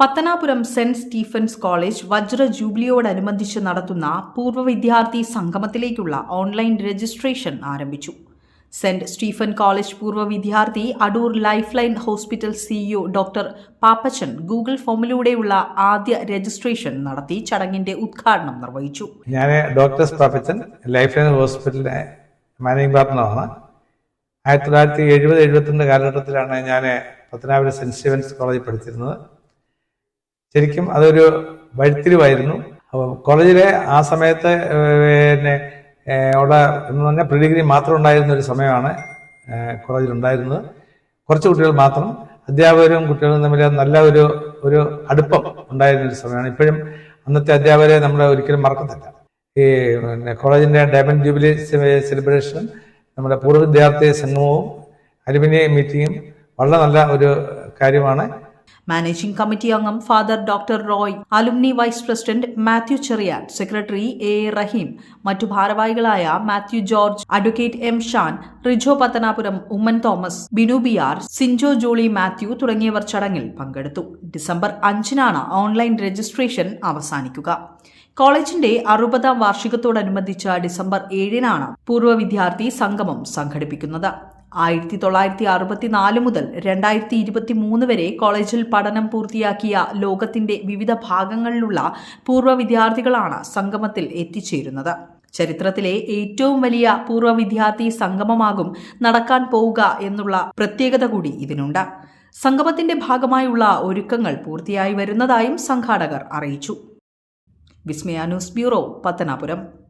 Pathanapuram saint Stephen's college വജ്ര ജൂബിലിയോടനുബന്ധിച്ച് നടത്തുന്ന പൂർവ വിദ്യാർത്ഥി സംഗമത്തിലേക്കുള്ള ഓൺലൈൻ രജിസ്ട്രേഷൻ ആരംഭിച്ചു. സെന്റ് സ്റ്റീഫൻ കോളേജ് പൂർവ വിദ്യാർത്ഥി Adoor Life Line Hospital CEO doctor Pappachan Google ഫോമിലൂടെയുള്ള ആദ്യ രജിസ്ട്രേഷൻ നടത്തി ചടങ്ങിന്റെ ഉദ്ഘാടനം നിർവഹിച്ചു. ഞാൻ ഡോക്ടർ പാപ്പച്ചൻ ലൈഫ് ലൈൻ ഹോസ്പിറ്റലിലെ മാനേജിംഗ് പാർട്ട്ണറാണ്. ആയിരത്തി തൊള്ളായിരത്തി എഴുപത് എഴുപത്തിരണ്ട് കാലഘട്ടത്തിലാണ് ഞാൻ പത്തനാപുരം സെന്റ് സ്റ്റീഫൻസ് കോളേജിൽ പഠിച്ചിരുന്നത്. ശരിക്കും അതൊരു വഴിത്തിരിവായിരുന്നു. കോളേജിലെ ആ സമയത്ത് പിന്നെ അവിടെ എന്ന് പറഞ്ഞാൽ പ്രീ ഡിഗ്രി മാത്രം ഉണ്ടായിരുന്ന ഒരു സമയമാണ് കോളേജിലുണ്ടായിരുന്നത്. കുറച്ച് കുട്ടികൾ മാത്രം അധ്യാപകരും കുട്ടികളും തമ്മിൽ നല്ല ഒരു ഒരു അടുപ്പം ഉണ്ടായിരുന്ന ഒരു സമയമാണ്. ഇപ്പോഴും അന്നത്തെ അധ്യാപകരെ നമ്മൾ ഒരിക്കലും മറക്കത്തില്ല. ഈ പിന്നെ കോളേജിന്റെ ഡയമണ്ട് ജൂബിലി സെലിബ്രേഷനും നമ്മുടെ പൂർവ വിദ്യാർത്ഥി സംഗമവും അലുമിനിയ മീറ്റിങ്ങും വളരെ നല്ല ഒരു കാര്യമാണ്. മാനേജിംഗ് കമ്മിറ്റി അംഗം father doctor Roy alumni vice president Mathew Cherian secretary A Raheem മറ്റു ഭാരവാഹികളായ Mathew George advocate M Shan Rijo Pathanapuram Oommen Thomas Binu B R Sinjo Jolly Mathew തുടങ്ങിയവർ ചടങ്ങിൽ പങ്കെടുത്തു. ഡിസംബർ അഞ്ചിനാണ് ഓൺലൈൻ രജിസ്ട്രേഷൻ അവസാനിക്കുക. കോളേജിന്റെ അറുപതാം വാർഷികത്തോടനുബന്ധിച്ച ഡിസംബർ ഏഴിനാണ് പൂർവ വിദ്യാർത്ഥി സംഗമം സംഘടിപ്പിക്കുന്നത്. ആയിരത്തി തൊള്ളായിരത്തി അറുപത്തിനാല് മുതൽ രണ്ടായിരത്തി ഇരുപത്തി മൂന്ന് വരെ കോളേജിൽ പഠനം പൂർത്തിയാക്കിയ ലോകത്തിന്റെ വിവിധ ഭാഗങ്ങളിലുള്ള പൂർവ വിദ്യാർത്ഥികളാണ് സംഗമത്തിൽ എത്തിച്ചേരുന്നത്. ചരിത്രത്തിലെ ഏറ്റവും വലിയ പൂർവ വിദ്യാർത്ഥി സംഗമമാകും നടക്കാൻ പോവുക എന്നുള്ള പ്രത്യേകത കൂടി ഇതിനുണ്ട്. സംഗമത്തിന്റെ ഭാഗമായുള്ള ഒരുക്കങ്ങൾ പൂർത്തിയായി വരുന്നതായും സംഘാടകർ അറിയിച്ചു. Vismaya news bureau Pathanapuram.